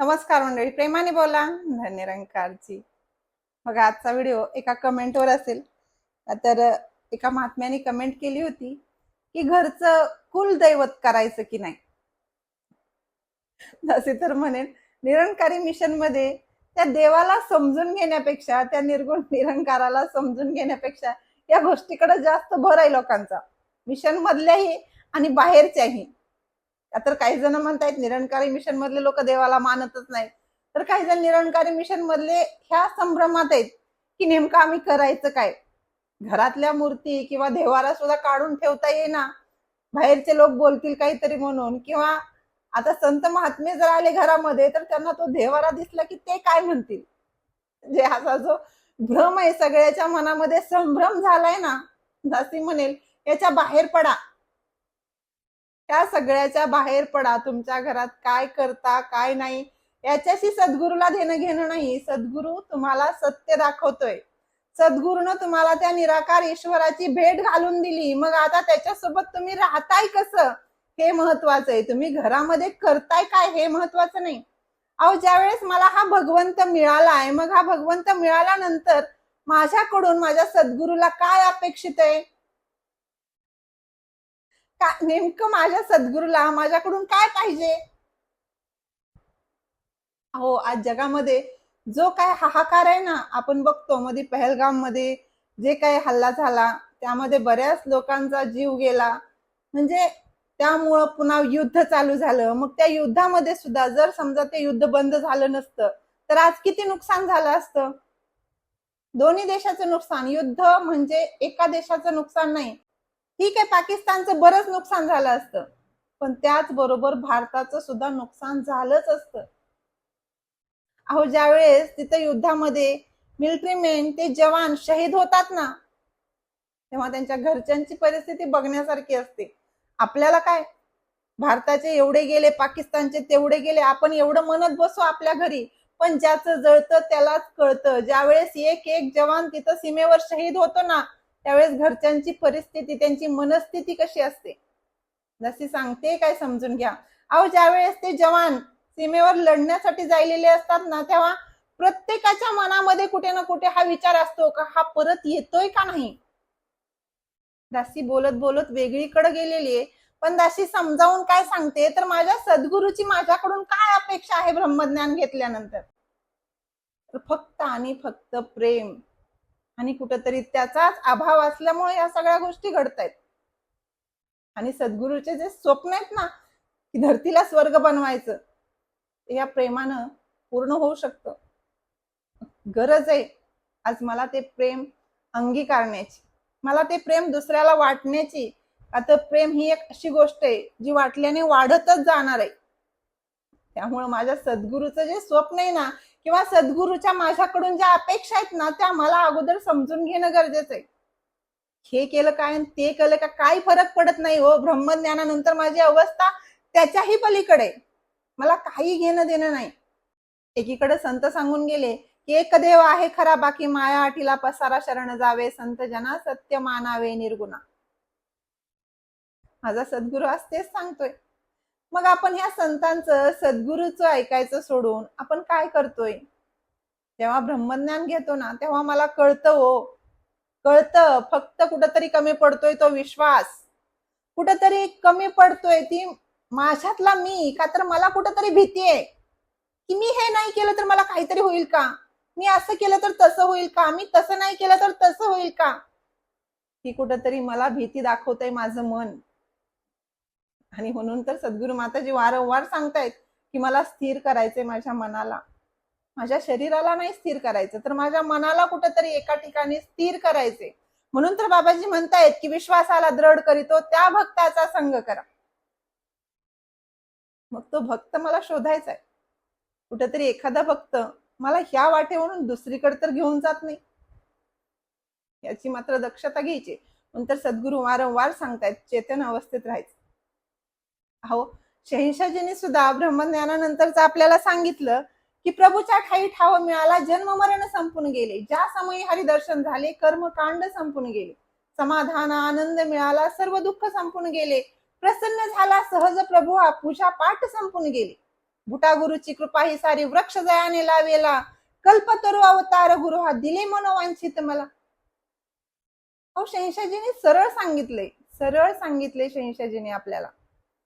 नमस्कार मंडळी प्रेमाने बोला. धन्यरंकारजी. मग आजचा व्हिडिओ एका कमेंटवर असेल. तर एका महात्म्याने कमेंट केली होती की घरचं कुलदैवत करायचं की नाही? असे तर म्हणेन निरंकारी मिशनमध्ये त्या देवाला समजून घेण्यापेक्षा त्या निर्गुण निरंकाराला समजून घेण्यापेक्षा या गोष्टीकडे जास्त भर आहे लोकांचा. मिशन मधल्याही आणि बाहेरच्याही. तर काही जण म्हणतायत निरंकारी मिशन मधले लोक देवाला मानतच नाही तर काही जण निरंकारी मिशन मधले ह्या संभ्रमात आहेत की नेमकं आम्ही करायचं काय? घरातल्या मूर्ती किंवा देवाला सुद्धा काढून ठेवता येईना. बाहेरचे लोक बोलतील काहीतरी म्हणून किंवा आता संत महात्मे जर आले घरामध्ये तर त्यांना तो देवारा दिसला की ते काय म्हणतील? जे असा जो भ्रम आहे सगळ्याच्या मनामध्ये संभ्रम झालाय ना दासी म्हणेल याच्या बाहेर पडा. त्या सगळ्याच्या बाहेर पडा. तुमच्या घरात काय करता काय नाही याच्याशी सद्गुरूला देणं घेणं नाही. सद्गुरू तुम्हाला सत्य दाखवतोय. सद्गुरूनं तुम्हाला त्या निराकार ईश्वराची भेट घालून दिली. मग आता त्याच्यासोबत तुम्ही राहताय कसं? हे महत्वाचं आहे. तुम्ही घरामध्ये करताय काय? हे महत्वाचं नाही. अहो ज्यावेळेस मला हा भगवंत मिळाला आहे मग हा भगवंत मिळाल्यानंतर माझ्याकडून माझ्या सद्गुरूला काय अपेक्षित आहे? का नेमकं माझ्या सद्गुरूला माझ्याकडून काय पाहिजे? हो आज जगामध्ये जो काय हाहाकार आहे ना आपण बघतो मध्ये पहलगाममध्ये जे काय हल्ला झाला त्यामध्ये बऱ्याच लोकांचा जीव गेला. म्हणजे त्यामुळं पुन्हा युद्ध चालू झालं. मग त्या युद्धामध्ये सुद्धा जर समजा ते युद्ध बंद झालं नसतं तर आज किती नुकसान झालं असतं? दोन्ही देशाचं नुकसान. युद्ध म्हणजे एका देशाचं नुकसान नाही ठीक आहे पाकिस्तानचं बरंच नुकसान झालं असतं. पण त्याचबरोबर भारताचं सुद्धा नुकसान झालंच असतं. अहो ज्यावेळेस तिथं युद्धामध्ये मिलिटरी मेन ते जवान शहीद होतात ना तेव्हा त्यांच्या घरच्यांची परिस्थिती बघण्यासारखी असते. आपल्याला काय? भारताचे एवढे गेले पाकिस्तानचे तेवढे गेले आपण एवढं म्हणत बसू आपल्या घरी. पण ज्याचं जळतं त्यालाच कळतं. ज्यावेळेस एक एक जवान तिथं सीमेवर शहीद होतो ना त्यावेळेस घरच्यांची परिस्थिती त्यांची मनस्थिती कशी असते? जशी सांगते काय समजून घ्या. अहो ज्यावेळेस ते जवान सीमेवर लढण्यासाठी जायलेले असतात ना तेव्हा प्रत्येकाच्या मनामध्ये कुठे ना कुठे हा विचार असतो का हा परत येतोय का नाही? दासी बोलत बोलत वेगळीकडे गेलेली आहे. पण दासी समजावून काय सांगते? तर माझ्या सद्गुरूची माझ्याकडून काय अपेक्षा आहे ब्रह्मज्ञान घेतल्यानंतर? फक्त आणि फक्त प्रेम. आणि कुठंतरी त्याचाच अभाव असल्यामुळे या सगळ्या गोष्टी घडत आहेत आणि सद्गुरूचे जे स्वप्न आहेत ना की धरतीला स्वर्ग बनवायचं ते या प्रेमानं पूर्ण होऊ शकतं. गरज आहे. आज मला ते प्रेम अंगीकारण्याची मला ते प्रेम दुसऱ्याला वाटण्याची. आता प्रेम ही एक अशी गोष्ट आहे जी वाटल्याने वाढतच जाणार आहे. त्यामुळं माझ्या सद्गुरूचं जे स्वप्न आहे ना किंवा सद्गुरूच्या माझ्याकडून ज्या अपेक्षा आहेत ना त्या मला अगोदर समजून घेणं गरजेचं आहे. हे केलं काय ते केलं का काही फरक पडत नाही हो. ब्रह्मज्ञानानंतर माझी अवस्था त्याच्याही पलीकडे मला काही घेणं देणं नाही. एकीकडे संत सांगून गेले की एक देव आहे खरा बाकी माया आटीला पसारा शरण जावे संत जना सत्य मानावे निर्गुणा. माझा सद्गुरू आज तेच सांगतोय. मग आपण ह्या संतांचं सद्गुरूचं ऐकायचं सोडून आपण काय करतोय? जेव्हा ब्रह्मज्ञान घेतो ना तेव्हा मला कळतं हो. कळतं. फक्त कुठंतरी कमी पडतोय तो विश्वास. कुठंतरी कमी पडतोय ती माझ्यातला मी का तर मला कुठंतरी भीती आहे. की मी हे नाही केलं तर मला काहीतरी होईल का? मी असं केलं तर तसं होईल का? मी तसं नाही केलं तर तसं होईल का? ही कुठंतरी मला भीती दाखवतंय माझं मन. आणि म्हणून तर सद्गुरू माताजी वारंवार सांगतायत की मला स्थिर करायचंय माझ्या मनाला. माझ्या शरीराला नाही स्थिर करायचं तर माझ्या मनाला कुठंतरी एका ठिकाणी स्थिर करायचे म्हणून तर बाबाजी म्हणतायत की विश्वासाला दृढ करीतो त्या भक्ताचा संग करा. मग तो भक्त मला शोधायचा आहे कुठेतरी एखादा भक्त मला ह्या वाटेवरून दुसरीकडे तर घेऊन जात नाही. याची मात्र दक्षता घ्यायची नंतर सद्गुरू वारंवार सांगतायत चेतन अवस्थेत राहायचं. हो शहिंशाजीने सुद्धा ब्रह्मज्ञानानंतरच आपल्याला सांगितलं की प्रभूच्या ठाई ठाव मिळाला जन्म मरण संपून गेले. ज्या समयी हरिदर्शन झाले कर्मकांड संपून गेले. समाधान आनंद मिळाला सर्व दुःख संपून गेले. प्रसन्न झाला सहज प्रभू हा पूजा पाठ संपून गेले. बुटा गुरुची कृपा ही सारी वृक्ष जयाने लावेला. कल्पतरू अवतार गुरु हा दिले मनोवांछित मला. हो शंशाजीने सरळ सांगितले सरळ सांगितले शंशाजीने आपल्याला.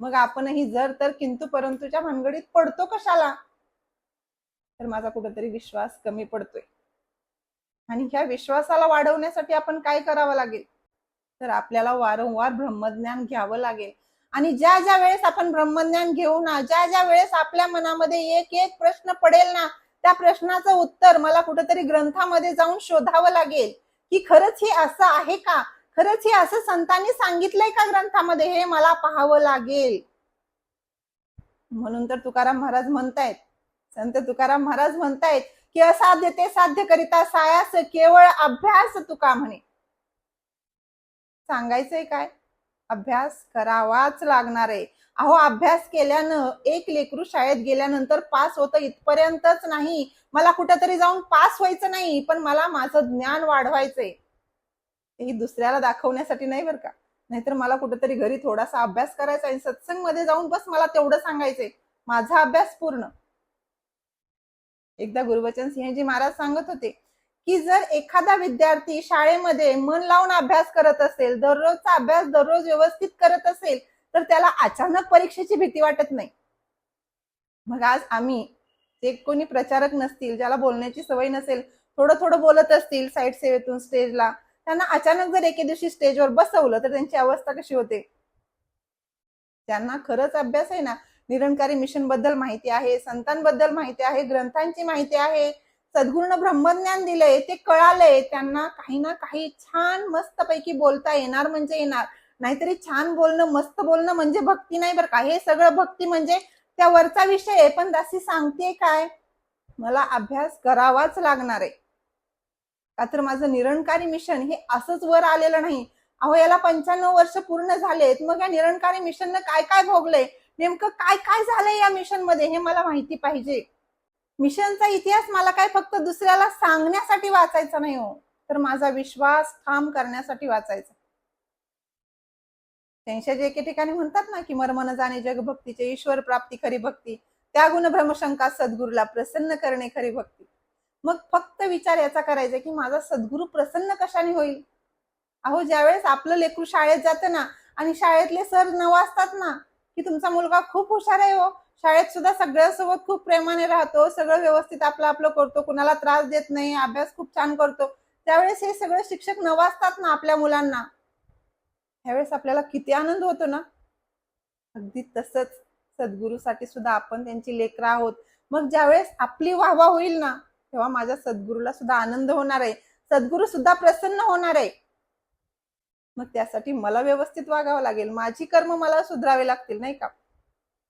मग आपणही जर तर किंतु परंतुच्या भानगडीत पडतो कशाला? तर माझा कुठेतरी विश्वास कमी पडतोय. आणि ह्या विश्वासाला वाढवण्यासाठी आपण काय करावं लागेल? तर आपल्याला वारंवार ब्रह्मज्ञान घ्यावं लागेल. आणि ज्या ज्या वेळेस आपण ब्रह्मज्ञान घेऊ ना ज्या ज्या वेळेस आपल्या मनामध्ये एक एक प्रश्न पडेल ना त्या प्रश्नाचं उत्तर मला कुठेतरी ग्रंथामध्ये जाऊन शोधावं लागेल की खरंच हे असं आहे का? खरंच हे असं संतांनी सांगितलंय का ग्रंथामध्ये? हे मला पाहावं लागेल. म्हणून तर तुकाराम महाराज म्हणतायत संत तुकाराम महाराज म्हणतायत की असाध्य ते साध्य करिता सायास केवळ अभ्यास तुका म्हणे. सांगायचंय काय? अभ्यास करावाच लागणार. आहे अहो अभ्यास केल्यानं एक लेकरू शाळेत गेल्यानंतर पास होतं इथपर्यंतच नाही. मला कुठेतरी जाऊन पास व्हायचं नाही पण मला माझं ज्ञान वाढवायचंय. हे दुसऱ्याला दाखवण्यासाठी नाही बरं का? नाहीतर मला कुठेतरी घरी थोडासा अभ्यास करायचा आणि सत्संगमध्ये जाऊन बस मला तेवढं सांगायचंय. माझा अभ्यास पूर्ण. एकदा गुरुवचन सिंहजी महाराज सांगत होते की जर एखादा विद्यार्थी शाळेमध्ये मन लावून अभ्यास करत असेल दररोजचा अभ्यास दररोज व्यवस्थित करत असेल तर त्याला अचानक परीक्षेची भीती वाटत नाही. मग आज आम्ही जे कोणी प्रचारक नसतील ज्याला बोलण्याची सवय नसेल थोडं थोडं बोलत असतील साईड सेवेतून स्टेजला त्यांना अचानक जर एके दिवशी स्टेजवर बसवलं तर त्यांची अवस्था कशी होते? त्यांना खरंच अभ्यास आहे ना निरंकारी मिशनबद्दल माहिती आहे संतांबद्दल माहिती आहे ग्रंथांची माहिती आहे सद्गुरूनं ब्रह्मज्ञान दिलंय ते कळालंय त्यांना काही ना काही छान मस्तपैकी बोलता येणार म्हणजे येणार. नाहीतरी छान बोलणं मस्त बोलणं म्हणजे भक्ती नाही बरं का? हे सगळं भक्ती म्हणजे त्या वरचा विषय आहे पण दासी सांगते काय? मला अभ्यास करावाच लागणार आहे. का तर माझं निरंकारी मिशन हे असंच वर आलेलं नाही. अहो याला पंच्याण्णव वर्ष पूर्ण झालेत. मग या निरंकारी मिशननं काय काय भोगलंय? नेमकं काय काय झालंय या मिशनमध्ये हे मला माहिती पाहिजे. मिशनचा इतिहास मला काय फक्त दुसऱ्याला सांगण्यासाठी वाचायचा नाही हो. तर माझा विश्वास ठाम करण्यासाठी वाचायचा. त्यांच्या जे एके ठिकाणी म्हणतात ना की मर्मन जाणे जगभक्तीचे ईश्वर प्राप्ती खरी भक्ती. त्या गुण भ्रमशंका सद्गुरूला प्रसन्न करणे खरी भक्ती. मग फक्त विचार याचा करायचा की माझा सद्गुरू प्रसन्न कशाने होईल? अहो ज्यावेळेस आपलं लेकरू शाळेत जातं ना आणि शाळेतले सर नवाजतात ना की तुमचा मुलगा खूप हुशार आहे हो. शाळेत सुद्धा सगळ्यांसोबत खूप प्रेमाने राहतो सगळं व्यवस्थित आपलं आपलं करतो कुणाला त्रास देत नाही अभ्यास खूप छान करतो. त्यावेळेस हे सगळे शिक्षक नवाजतात ना आपल्या मुलांना. त्यावेळेस आपल्याला किती आनंद होतो ना. अगदी तसंच सद्गुरूसाठी सुद्धा आपण त्यांची लेकरं आहोत. मग ज्यावेळेस आपली वाहवा होईल ना तेव्हा माझ्या सद्गुरूला सुद्धा आनंद होणार आहे. सद्गुरू सुद्धा प्रसन्न होणार आहे. मग त्यासाठी मला व्यवस्थित वागावं लागेल. माझी कर्म मला सुधरावे लागतील नाही का?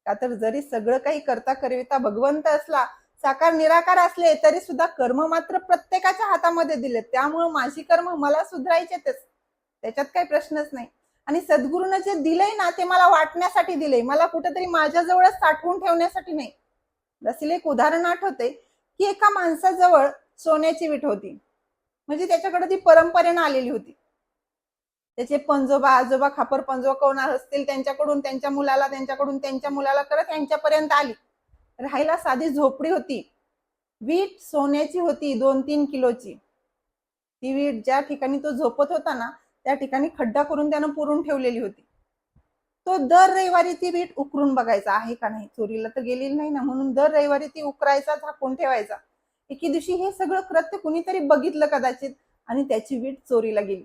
का तर जरी सगळं काही करता करविता भगवंत असला साकार निराकार असले तरी सुद्धा कर्म मात्र प्रत्येकाच्या हातामध्ये दिले. त्यामुळे माझी कर्म मला सुधरायचेच त्याच्यात काही प्रश्नच नाही. आणि सद्गुरूनं जे दिलंय ना ते मला वाटण्यासाठी दिलंय. मला कुठेतरी माझ्याजवळच साठवून ठेवण्यासाठी नाही. जसे एक उदाहरण आठवते की एका माणसाजवळ सोन्याची वीट होती. म्हणजे त्याच्याकडे ती परंपरेनं आलेली होती. त्याचे पंजोबा आजोबा खापर पंजोबा कोण असतील त्यांच्याकडून त्यांच्या मुलाला त्यांच्याकडून त्यांच्या मुलाला करत यांच्यापर्यंत आली. राहायला साधी झोपडी होती. वीट सोन्याची होती दोन तीन किलोची. ती वीट ज्या ठिकाणी तो झोपत होता ना त्या ठिकाणी खड्डा करून त्यानं पुरून ठेवलेली होती. तो दर रविवारी ती वीट उकरून बघायचा आहे का नाही? चोरीला तर गेलेली नाही ना म्हणून दर रविवारी ती उकरायचा झाकून ठेवायचा. एके दिवशी हे सगळं कृत्य कुणीतरी बघितलं कदाचित आणि त्याची वीट चोरीला गेली.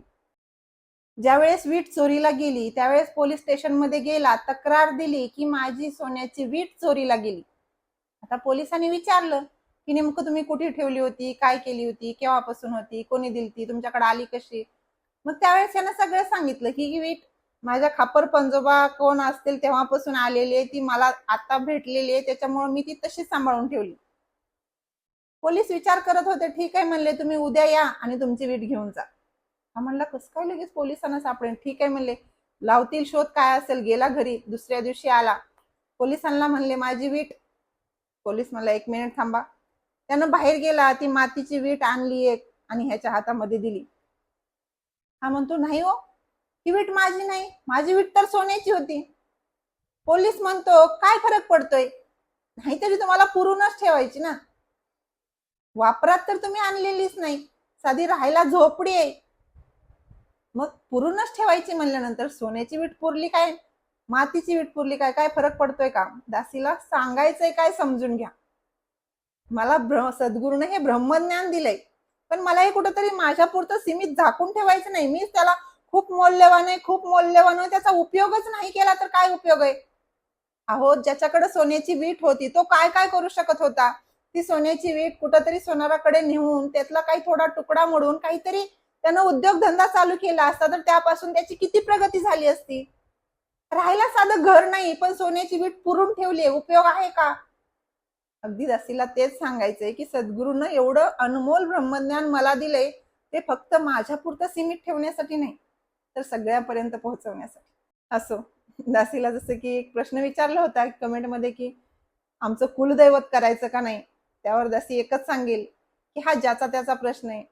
ज्यावेळेस वीट चोरीला गेली त्यावेळेस पोलीस स्टेशनमध्ये गेला तक्रार दिली की माझी सोन्याची वीट चोरीला गेली. आता पोलिसांनी विचारलं की नेमकं तुम्ही कुठे ठेवली होती काय केली होती केव्हापासून होती कोणी दिलती तुमच्याकडे आली कशी? मग त्यावेळेस यानं सगळं सांगितलं की ही वीट माझ्या खापर पंजोबा कोण असतील तेव्हापासून आलेली आहे ती मला आता भेटलेली आहे त्याच्यामुळे मी ती तशीच सांभाळून ठेवली. पोलीस विचार करत होते ठीक आहे म्हणले तुम्ही उद्या या आणि तुमची वीट घेऊन जा. हा म्हणला कसं काय लगेच पोलिसांना सापडेल ठीक आहे म्हणले. लावतील शोध काय असेल गेला घरी दुसऱ्या दिवशी आला. पोलिसांना म्हणले माझी वीट. पोलीस म्हणला एक मिनिट थांबा. त्यानं बाहेर गेला ती मातीची वीट आणली एक आणि ह्याच्या हातामध्ये दिली. हा म्हणतो नाही हो ही वीट माझी नाही. माझी वीट तर सोन्याची होती. पोलीस म्हणतो काय फरक पडतोय? नाहीतरी तुम्हाला पुरूनच ठेवायची ना. वापरात तर तुम्ही आणलेलीच नाही. साधी राहायला झोपडी आहे. मग पुरूनच ठेवायची म्हणल्यानंतर सोन्याची वीट पुरली काय? मातीची वीट पुरली काय? काय फरक पडतोय का? दासीला सांगायचंय काय समजून घ्या. मला ब्र सद्गुरूने हे ब्रह्मज्ञान दिलंय. पण मला हे कुठंतरी माझ्या पुरतं सीमित झाकून ठेवायचं नाही. मीच त्याला खूप मौल्यवान आहे खूप मौल्यवान आहे. त्याचा उपयोगच नाही केला तर काय उपयोग आहे? अहो ज्याच्याकडे सोन्याची वीट होती तो काय काय करू शकत होता? ती सोन्याची वीट कुठंतरी सोनाराकडे नेऊन त्यातला काही थोडा तुकडा मोडून काहीतरी त्यानं उद्योगधंदा चालू केला असता तर त्यापासून त्याची किती प्रगती झाली असती? राहायला साधं घर नाही पण सोन्याची वीट पुरून ठेवली उपयोग आहे का? अगदी दासीला तेच सांगायचंय की सद्गुरूनं एवढं अनमोल ब्रह्मज्ञान मला दिलंय ते फक्त माझ्या पुरतं सीमित ठेवण्यासाठी नाही. तर सगळ्यापर्यंत पोहोचवण्यासाठी. असो. दासीला जसं की एक प्रश्न विचारला होता कमेंटमध्ये की आमचं कुलदैवत करायचं का नाही? त्यावर दासी एकच सांगेल की हा ज्याचा त्याचा प्रश्न आहे.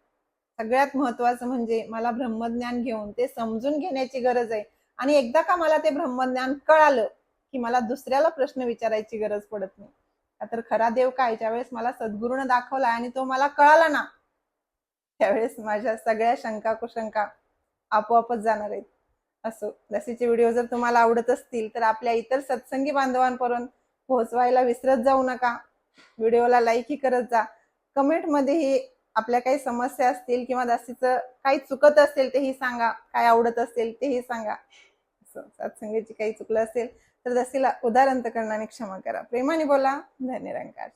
सगळ्यात महत्वाचं म्हणजे मला ब्रह्मज्ञान घेऊन ते समजून घेण्याची गरज आहे. आणि एकदा का मला ते ब्रह्मज्ञान कळालं की मला दुसऱ्याला प्रश्न विचारायची गरज पडत नाही. का तर खरा देव काय? ज्यावेळेस मला सद्गुरूनं दाखवला आणि तो मला कळाला ना त्यावेळेस माझ्या सगळ्या शंका कुशंका आपोआपच जाणार आहेत. असो. लसीचे व्हिडिओ जर तुम्हाला आवडत असतील तर आपल्या इतर सत्संगी बांधवांपर्यंत पोहोचवायला विसरत जाऊ नका. व्हिडिओला लाईकही करत जा. कमेंटमध्येही आपल्या काही समस्या असतील किंवा लसीचं काही चुकत असेल तेही सांगा. काय आवडत असेल तेही सांगा. असं. सत्संगीची काही चुकलं असेल तर दासीला उदाहरण करण्याने क्षमा करा. प्रेमाने बोला. धन्यरंकार.